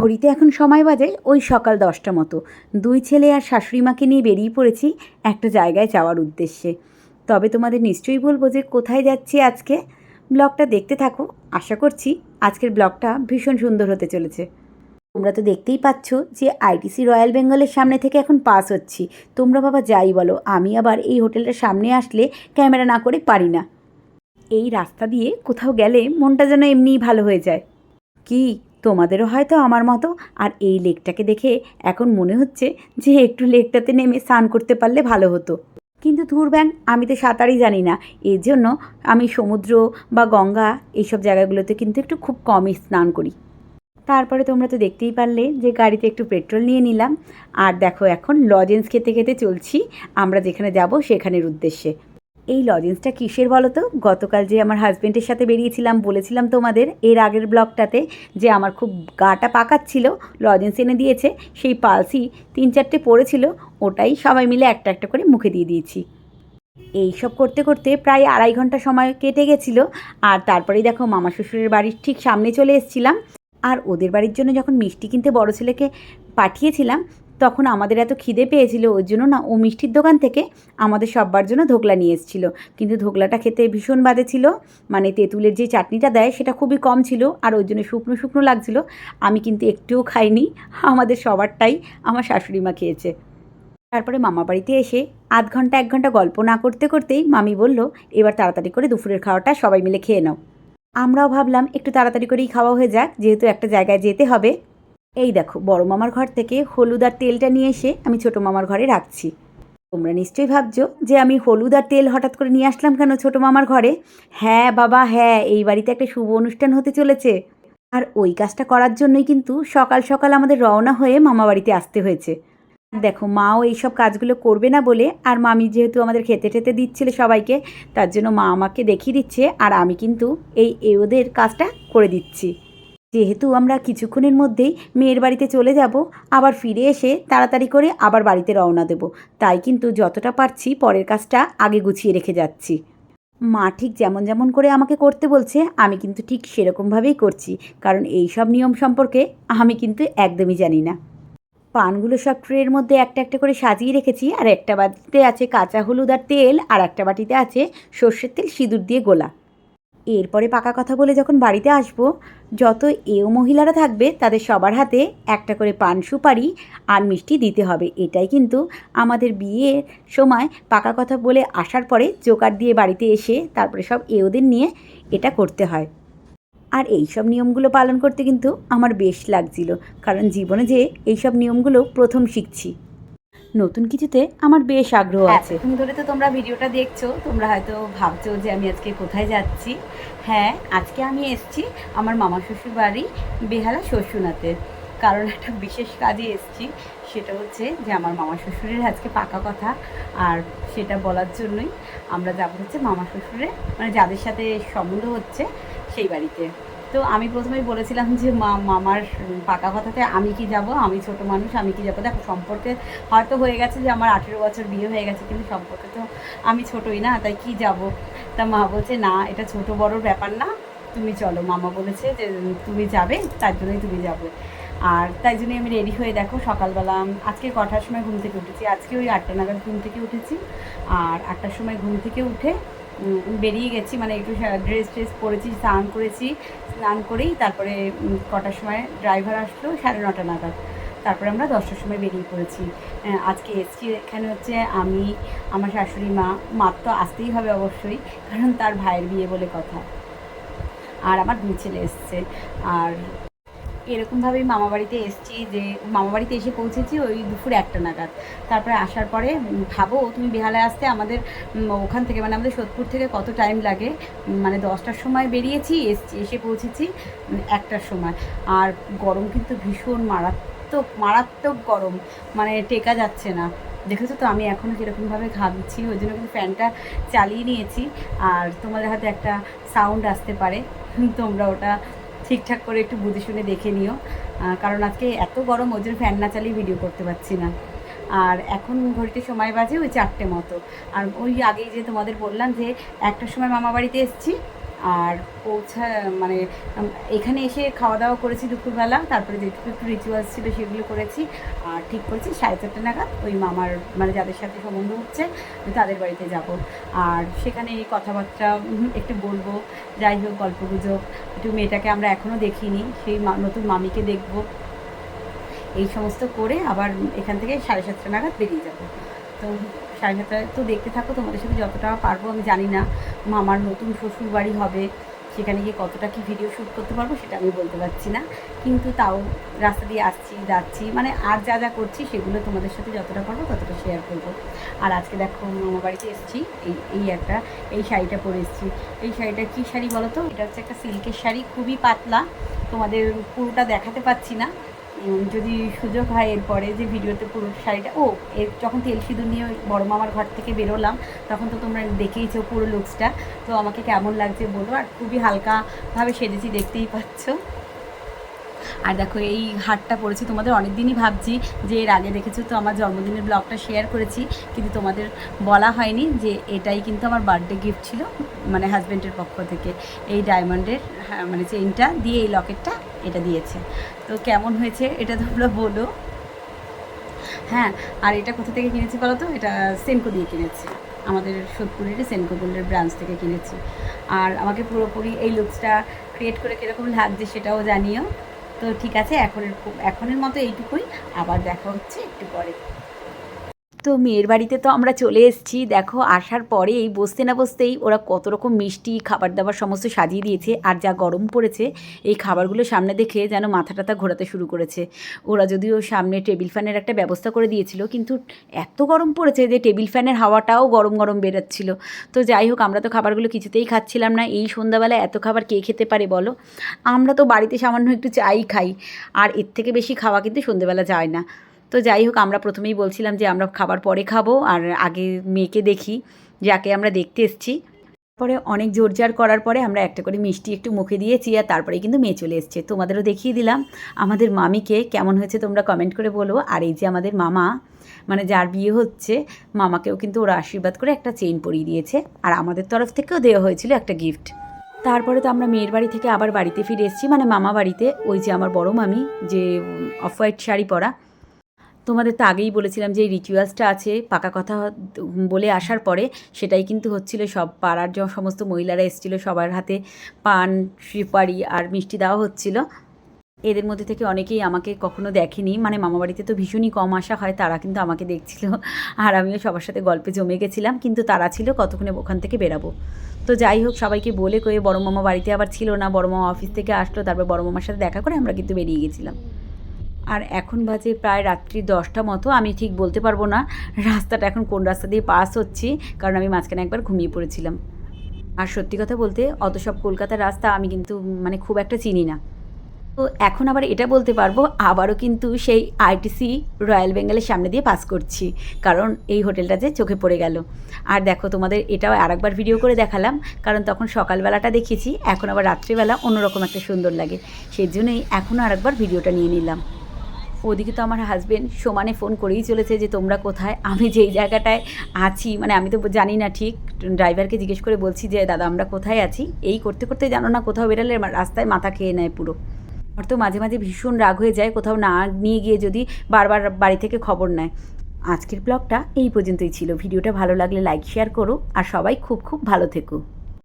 ঘড়িতে এখন সময় বাজে ওই সকাল দশটা মতো। দুই ছেলে আর শাশুড়ি মাকে নিয়ে বেরিয়ে পড়েছি একটা জায়গায় যাওয়ার উদ্দেশ্যে। তবে তোমাদের নিশ্চয়ই বলব যে কোথায় যাচ্ছি আজকে? ব্লগটা দেখতে থাকো। আশা করছি আজকের ব্লগটা ভীষণ সুন্দর হতে চলেছে। তোমরা তো দেখতেই পাচ্ছ যে আইটিসি রয়্যাল বেঙ্গলের সামনে থেকে এখন পাস হচ্ছি। তোমরা বাবা যাই বলো, আমি আবার এই হোটেলটার সামনে আসলে ক্যামেরা না করে পারি না। এই রাস্তা দিয়ে কোথাও গেলে মনটা যেন এমনিই ভালো হয়ে যায়। কি তোমাদেরও হয়তো আমার মতো। আর এই লেকটাকে দেখে এখন মনে হচ্ছে যে একটু লেকটাতে নেমে স্নান করতে পারলে ভালো হতো। কিন্তু ধুর ব্যাং, আমি তো সাঁতারই জানি না। এর জন্য আমি সমুদ্র বা গঙ্গা এইসব জায়গাগুলোতে কিন্তু একটু খুব কমই স্নান করি। তারপরে তোমরা তো দেখতেই পারলে যে গাড়িতে একটু পেট্রোল নিয়ে নিলাম। আর দেখো, এখন লজেন্স খেতে খেতে চলছি। আমরা যেখানে যাব সেখানের উদ্দেশ্যে। এই লজেন্সটা কিসের বলো তো গতকাল যে আমার হাজব্যান্ডের সাথে বেরিয়েছিলাম, বলেছিলাম তোমাদের এর আগের ব্লগটাতে যে আমার খুব গাটা পাকাচ্ছিল লজেন্স এনে দিয়েছে, সেই পালসি তিন চারটে পড়েছিল, ওটাই সবাই মিলে একটা একটা করে মুখে দিয়ে দিয়েছি। এই সব করতে করতে প্রায় আড়াই ঘণ্টা সময় কেটে গেছিল, আর তারপরেই দেখো মামা শ্বশুরের বাড়ির ঠিক সামনে চলে এসেছিলাম। আর ওদের বাড়ির জন্য যখন মিষ্টি কিনতে বড় ছেলেকে পাঠিয়েছিলাম তখন আমাদের এত খিদে পেয়েছিল ওই জন্য না ও মিষ্টির দোকান থেকে আমাদের সব্বার জন্য ধোকলা নিয়ে এসেছিল। কিন্তু ধোকলাটা খেতে ভীষণ বাদে ছিল মানে তেঁতুলের যে চাটনিটা দেয় সেটা খুবই কম ছিল আর ওই জন্য শুকনো শুকনো লাগছিল। আমি কিন্তু একটুও খাইনি, আমাদের সবারটাই, আমার শাশুড়ি মা খেয়েছে। তারপরে মামা বাড়িতে এসে আধ ঘণ্টা, এক ঘণ্টা গল্প না করতে করতেই মামি বলল, এবার তাড়াতাড়ি করে দুপুরের খাওয়াটা সবাই মিলে খেয়ে নাও। আমরাও ভাবলাম, একটু তাড়াতাড়ি করেই খাওয়া হয়ে যাক, যেহেতু একটা জায়গায় যেতে হবে। এই দেখো, বড় মামার ঘর থেকে হলুদ আর তেলটা নিয়ে এসে আমি ছোট মামার ঘরে রাখছি। তোমরা নিশ্চয়ই ভাবছ যে আমি হলুদ আর তেল হঠাৎ করে নিয়ে আসলাম কেন ছোট মামার ঘরে? হ্যাঁ বাবা হ্যাঁ এই বাড়িতে একটা শুভ অনুষ্ঠান হতে চলেছে। আর ওই কাজটা করার জন্যই কিন্তু সকাল সকাল আমাদের রওনা হয়ে মামা বাড়িতে আসতে হয়েছে। দেখো, মাও এইসব কাজগুলো করবে না বলে আর মামি যেহেতু আমাদের খেতে টেতে দিচ্ছিল সবাইকে, তার জন্য মা আমাকে দেখিয়ে দিচ্ছে আর আমি কিন্তু এই ওদের কাজটা করে দিচ্ছি। যেহেতু আমরা কিছুক্ষণের মধ্যেই মেয়ের বাড়িতে চলে যাব, আবার ফিরে এসে তাড়াতাড়ি করে আবার বাড়িতে রওনা দেব। তাই কিন্তু যতটা পারছি পরের কাজটা আগে গুছিয়ে রেখে যাচ্ছি। মা ঠিক যেমন যেমন করে আমাকে করতে বলছে, আমি কিন্তু ঠিক সেরকমভাবেই করছি, কারণ এই সব নিয়ম সম্পর্কে আমি কিন্তু একদমই জানি না। পানগুলো সব ট্রের মধ্যে একটা একটা করে সাজিয়ে রেখেছি, আর একটা বাটিতে আছে কাঁচা হলুদ আর তেল, আর একটা বাটিতে আছে সর্ষের তেল, সিঁদুর দিয়ে গোলা। এরপরে পাকা কথা বলে যখন বাড়িতে আসব, যত এও মহিলারা থাকবে, তাদের সবার হাতে একটা করে পান সুপারি আর মিষ্টি দিতে হবে। এটাই কিন্তু আমাদের বিয়ের সময় পাকা কথা বলে আসার পরে জোকার দিয়ে বাড়িতে এসে তারপরে সব এওদের নিয়ে এটা করতে হয়। আর এই সব নিয়মগুলো পালন করতে কিন্তু আমার বেশ লাগছিল, কারণ জীবনে যে এইসব নিয়মগুলো প্রথম শিখছি। নতুন কিছুতে আমার বেশ আগ্রহ আছে। তুমি ধরে তো তোমরা ভিডিওটা দেখছ তোমরা হয়তো ভাবছ যে আমি আজকে কোথায় যাচ্ছি। হ্যাঁ আজকে আমি এসেছি আমার মামা শ্বশুর বাড়ি বেহালা শ্বশুনাতে কারণ একটা বিশেষ কাজে এসেছি সেটা হচ্ছে যে আমার মামা শ্বশুরের আজকে পাকা কথা আর সেটা বলার জন্যই আমরা যাব হচ্ছে মামা শ্বশুরের মানে যাদের সাথে সম্বন্ধ হচ্ছে সেই বাড়িতে। তো আমি প্রথমেই বলেছিলাম যে, মা, মামার পাকা কথাতে আমি কি যাব? আমি ছোট মানুষ, আমি কি যাব? দেখো, সম্পর্কে হয়তো হয়ে গেছে যে, আমার আঠেরো বছর বিয়ে হয়ে গেছে, কিন্তু সম্পর্কে তো আমি ছোটই না, তাই কি যাব? তা মা বলছে, না, এটা ছোট বড়োর ব্যাপার না, তুমি চলো। মামা বলেছে যে, তুমি যাবে, তার জন্যই তুমি যাবে। আর তাই জন্যই আমি রেডি হয়ে দেখো, সকালবেলা আজকে কটার সময় ঘুম থেকে উঠেছি, আজকে ওই আটটা নাগাদ ঘুম থেকে উঠেছি, আর আটটার সময় ঘুম থেকে উঠে বেরিয়ে গেছি মানে একটু ড্রেস ট্রেস পরেছি স্নান করেছি স্নান করেই তারপরে কটার সময় ড্রাইভার আসলো সাড়ে নটা নাগাদ। তারপরে আমরা দশটার সময় বেরিয়ে পড়েছি। আহ, আজকে এসছি এখানে হচ্ছে আমি আমার শাশুড়ি মা মার তো আসতেই হবে অবশ্যই কারণ তার ভাইয়ের বিয়ে বলে কথা। আর আমার দুই ছেলে এসছে আর এরকমভাবেই মামা বাড়িতে এসছি যে মামা বাড়িতে এসে পৌঁছেছি ওই দুপুর একটা নাগাদ। তারপরে আসার পরে ভাবো তুমি বেহালায় আসতে আমাদের ওখান থেকে মানে আমাদের সোদপুর থেকে কত টাইম লাগে। মানে দশটার সময় বেরিয়েছি, এসছি, এসে পৌঁছেছি একটার সময়। আর গরম কিন্তু ভীষণ মারাত্মক মারাত্মক গরম। মানে টেকা যাচ্ছে না। দেখেছ তো, আমি এখনও কীরকমভাবে ঘামছি ওই জন্য কিন্তু ফ্যানটা চালিয়ে নিয়েছি। আর তোমাদের হাতে একটা সাউন্ড আসতে পারে। তোমরা ওটা ঠিকঠাক করে একটু বুঝে শুনে দেখে নিও। কারণ আজকে এত গরম, ওই জন্য ফ্যান না চালিয়ে ভিডিও করতে পারছি না। আর এখন ঘড়িতে সময় বাজে ওই চারটে মতো। আর ওই আগেই যে তোমাদের বললাম যে একটার সময় মামা বাড়িতে এসেছি আর পৌঁছা মানে এখানে এসে খাওয়া দাওয়া করেছি দুপুরবেলা, তারপরে যেটুকু একটু রিচুয়ালস ছিল সেগুলো করেছি। আর ঠিক করেছি সাড়ে চারটে নাগাদ ওই মামার মানে যাদের সাথে সম্বন্ধ হচ্ছে, তাদের বাড়িতে যাব। আর সেখানে এই কথাবার্তা একটু বলব। যাই হোক গল্প গুজব একটু মেয়েটাকে আমরা এখনও দেখিনি, সেই নতুন মামিকে দেখব। এই সমস্ত করে আবার এখান থেকে সাড়ে সাতটা নাগাদ বেরিয়ে যাব। তো সাতটায় তো দেখতে থাকো, তোমাদের সাথে যতটা পারব, আমি জানি না মামার নতুন শ্বশুর বাড়ি হবে, সেখানে গিয়ে কতটা কি ভিডিও শ্যুট করতে পারব, সেটা আমি বলতে পারছি না। কিন্তু তাও রাস্তা দিয়ে আসছি, যাচ্ছি মানে আর যা যা করছি, সেগুলো তোমাদের সাথে যতটা পারব, ততটা শেয়ার করব। আর আজকে দেখো মামা বাড়িতে এসেছি, এই এই একটা, এই শাড়িটা পরে এসেছি। এই শাড়িটা কী শাড়ি বলো তো? এটা হচ্ছে একটা সিল্কের শাড়ি, খুবই পাতলা, তোমাদের পুরোটা দেখাতে পাচ্ছি না। যদি সুযোগ হয় এরপরে যে ভিডিওতে পুরো শাড়িটা, ও, এর যখন তেল সিঁদুর নিয়ে বড় মামার ঘর থেকে বেরোলাম, তখন তো তোমরা দেখেইছো পুরো লুকসটা তো আমাকে কেমন লাগছে বলো? আর খুবই হালকাভাবে সেজেছি, দেখতেই পাচ্ছ। আর দেখো এই হারটা পড়েছি তোমাদের অনেক দিনই ভাবছি যে এর আগে দেখেছ তো আমার জন্মদিনের ব্লগটা শেয়ার করেছি কিন্তু তোমাদের বলা হয়নি যে এটাই কিন্তু আমার বার্থডে গিফট ছিল মানে হাজব্যান্ডের পক্ষ থেকে। এই ডায়মন্ডের হ্যাঁ, মানে চেইনটা দিয়ে এই লকেটটা এটা দিয়েছে। তো কেমন হয়েছে এটা তোমরা বলো। হ্যাঁ আর এটা কোথা থেকে কিনেছি বলো তো? এটা সেনকো দিয়ে কিনেছি। আমাদের সোদপুরের সেনকো গোল্ডের ব্রাঞ্চ থেকে কিনেছি। আর আমাকে পুরোপুরি এই লুকসটা ক্রিয়েট করে কীরকম লাগছে সেটাও জানিও। তো ঠিক আছে এখন এখনের মতো এইটুকুই। আবার দেখা হচ্ছে একটু পরে। তো মেয়ের বাড়িতে তো আমরা চলে এসেছি। দেখো, আসার পরে এই বসতে না বসতেই ওরা কত রকম মিষ্টি খাবার দাবার সমস্ত সাজিয়ে দিয়েছে আর যা গরম পড়েছে, এই খাবারগুলো সামনে দেখে যেন মাথা টাথা ঘোরাতে শুরু করেছে। ওরা যদিও সামনে টেবিল ফ্যানের একটা ব্যবস্থা করে দিয়েছিল, কিন্তু এত গরম পড়েছে যে টেবিল ফ্যানের হাওয়াটাও গরম গরম বেরোচ্ছিল। তো যাই হোক, আমরা তো খাবারগুলো কিছুতেই খাচ্ছিলাম না। এই সন্ধ্যাবেলা এত খাবার কে খেতে পারে বলো? আমরা তো বাড়িতে সামান্য একটু চাই খাই, আর এর থেকে বেশি খাওয়া কিন্তু সন্ধ্যেবেলা যায় না। তো যাই হোক, আমরা প্রথমেই বলছিলাম যে আমরা খাবার পরে খাব আর আগে মেয়েকে দেখি, যাকে আমরা দেখতে এসেছি। পরে অনেক জোরজার করার পরে আমরা একটা করে মিষ্টি একটু মুখে দিয়েছি আর তারপরে কিন্তু মেয়ে চলে এসছে। তোমাদেরও দেখিয়ে দিলাম, আমাদের মামিকে কেমন হয়েছে তোমরা কমেন্ট করে বলো। আর এই যে আমাদের মামা মানে যার বিয়ে হচ্ছে, মামাকেও কিন্তু ওরা আশীর্বাদ করে একটা চেইন পরিয়ে দিয়েছে। আর আমাদের তরফ থেকেও দেওয়া হয়েছিল একটা গিফট তারপরে তো আমরা মেয়ের বাড়ি থেকে আবার বাড়িতে ফিরে এসেছি মানে মামা বাড়িতে, ওই যে আমার বড় মামি, যে অফ হোয়াইট শাড়ি পরা। তোমাদের তো আগেই বলেছিলাম যে এই রিচুয়ালসটা আছে, পাকা কথা বলে আসার পরে সেটাই কিন্তু হচ্ছিল। সব পাড়ার যে, সমস্ত মহিলারা এসেছিল, সবার হাতে পান, সুপারি আর মিষ্টি দেওয়া হচ্ছিল। এদের মধ্যে থেকে অনেকেই আমাকে কখনো দেখেনি। মানে মামাবাড়িতে তো ভীষণই কম আসা হয়, তারা কিন্তু আমাকে দেখছিল আর আমিও সবার সাথে গল্পে জমে গেছিলাম, কিন্তু তারা ছিল কতক্ষণে ওখান থেকে বেরাবো। তো যাই হোক, সবাইকে বলে কয়ে বড় মামা বাড়িতে আবার ছিল না, বড় মামা অফিস থেকে আসলো, তারপর বড় মামার সাথে দেখা করে আমরা কিন্তু বেরিয়ে গেছিলাম। আর এখন বাজে প্রায় রাত্রি দশটা মতো, আমি ঠিক বলতে পারব না রাস্তাটা এখন কোন রাস্তা দিয়ে পাস হচ্ছি, কারণ আমি মাঝখানে একবার ঘুমিয়ে পড়েছিলাম। আর সত্যি কথা বলতে, অত সব কলকাতার রাস্তা আমি কিন্তু মানে খুব একটা চিনি না। তো এখন আবার এটা বলতে পারব, আবারও কিন্তু সেই আইটিসি রয়্যাল বেঙ্গলের সামনে দিয়ে পাস করছি, কারণ এই হোটেলটা যে চোখে পড়ে গেল। আর দেখো তোমাদের, এটাও আরেকবার ভিডিও করে দেখালাম, কারণ তখন সকালবেলাটা দেখেছি, এখন আবার রাত্রিবেলা অন্যরকম একটা সুন্দর লাগে। সেই জন্যই এখনও আরেকবার ভিডিওটা নিয়ে নিলাম। ওদিকে তো আমার হাজবেন্ড সমানে ফোন করেই চলেছে যে, তোমরা কোথায়? আমি যেই জায়গাটায় আছি। মানে আমি তো জানি না ঠিক। ড্রাইভারকে জিজ্ঞেস করে বলছি যে, দাদা, আমরা কোথায় আছি? এই করতে করতে জানো না, কোথাও বেরালে রাস্তায় মাথা খেয়ে নেয় পুরো। আমার তো মাঝে মাঝে ভীষণ রাগ হয়ে যায়, কোথাও না নিয়ে গিয়ে যদি বারবার বাড়ি থেকে খবর নেয়। আজকের ব্লগটা এই পর্যন্তই ছিল। ভিডিওটা ভালো লাগলে লাইক শেয়ার করো। আর সবাই খুব খুব ভালো থেকো।